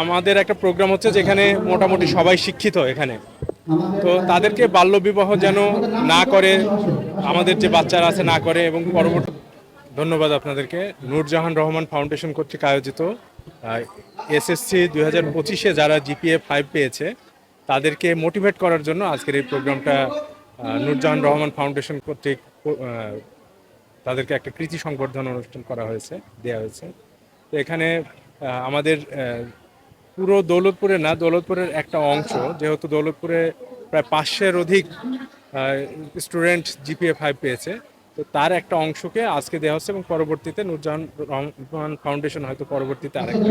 আমাদের একটা প্রোগ্রাম হচ্ছে যেখানে মোটামুটি সবাই শিক্ষিত এখানে। তো তাদেরকে বাল্যবিবাহ যেন না করে, আমাদের যে বাচ্চারা আছে না করে এবং পরবর্তী ধন্যবাদ আপনাদেরকে। নূরজাহান রহমান ফাউন্ডেশন কর্তৃক আয়োজিত এসএসসি দুই হাজার পঁচিশে যারা জিপিএ ফাইভ পেয়েছে, তাদেরকে মোটিভেট করার জন্য আজকের এই প্রোগ্রামটা নূরজাহান রহমান ফাউন্ডেশন কর্তৃক তাদেরকে একটা কৃতি সংবর্ধনা অনুষ্ঠান করা হয়েছে দেওয়া হয়েছে। তো এখানে আমাদের পুরো দৌলতপুরে না, দৌলতপুরের একটা অংশ, যেহেতু দৌলতপুরে প্রায় পাঁচশের অধিক স্টুডেন্ট জিপিএ ফাইভ পেয়েছে, তো তার একটা অংশকে আজকে দেওয়া হচ্ছে এবং পরবর্তীতে নুরজাহান রহমান ফাউন্ডেশন হয়তো পরবর্তীতে আরেকটা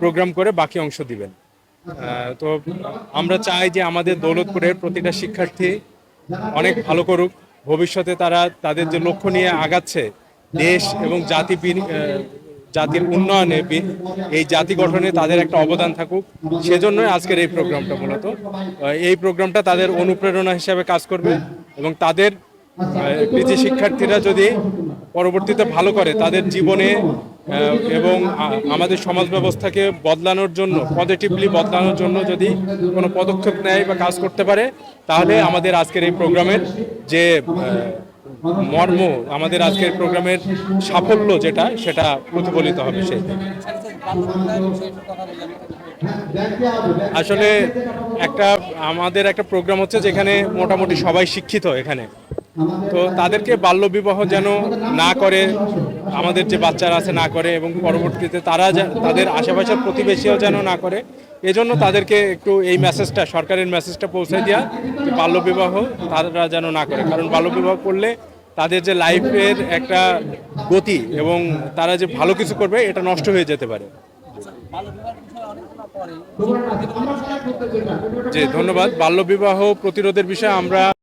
প্রোগ্রাম করে বাকি অংশ দিবেন। তো আমরা চাই যে আমাদের দৌলতপুরের প্রতিটা শিক্ষার্থী অনেক ভালো করুক, ভবিষ্যতে তারা তাদের যে লক্ষ্য নিয়ে আগাচ্ছে, দেশ এবং জাতি জাতির উন্নয়নে এই জাতি গঠনে তাদের একটা অবদান থাকুক। সেজন্যই আজকের এই প্রোগ্রামটা মূলত। এই প্রোগ্রামটা তাদের অনুপ্রেরণা হিসাবে কাজ করবে এবং তাদের কৃতি শিক্ষার্থীরা যদি পরবর্তীতে ভালো করে তাদের জীবনে এবং আমাদের সমাজ ব্যবস্থাকে বদলানোর জন্য পজিটিভলি বদলানোর জন্য যদি কোনো পদক্ষেপ নেয় বা কাজ করতে পারে, তাহলে আমাদের আজকের এই প্রোগ্রামের যে মর্ম আমাদের আজকের প্রোগ্রামের সাফল্য যেটা, সেটা প্রতিফলিত হবে সেই আসলে একটা, আমাদের একটা প্রোগ্রাম হচ্ছে যেখানে মোটামুটি সবাই শিক্ষিত এখানে। তো তাদেরকে বাল্যবিবাহ যেন না করে আমাদের যে বাচ্চারা আছে না করে এবং পরবর্তীতে তারা তাদের আশেপাশের প্রতিবেশীও যেন না করে এজন্য তাদেরকে একটু এই মেসেজটা সরকারের মেসেজটা পৌঁছে দেওয়া যে বাল্যবিবাহ তারা যেন না করে। কারণ বাল্যবিবাহ করলে তাদের যে লাইফের একটা গতি এবং তারা যে ভালো কিছু করবে এটা নষ্ট হয়ে যেতে পারে। জি ধন্যবাদ। বাল্যবিবাহ প্রতিরোধের বিষয়ে আমরা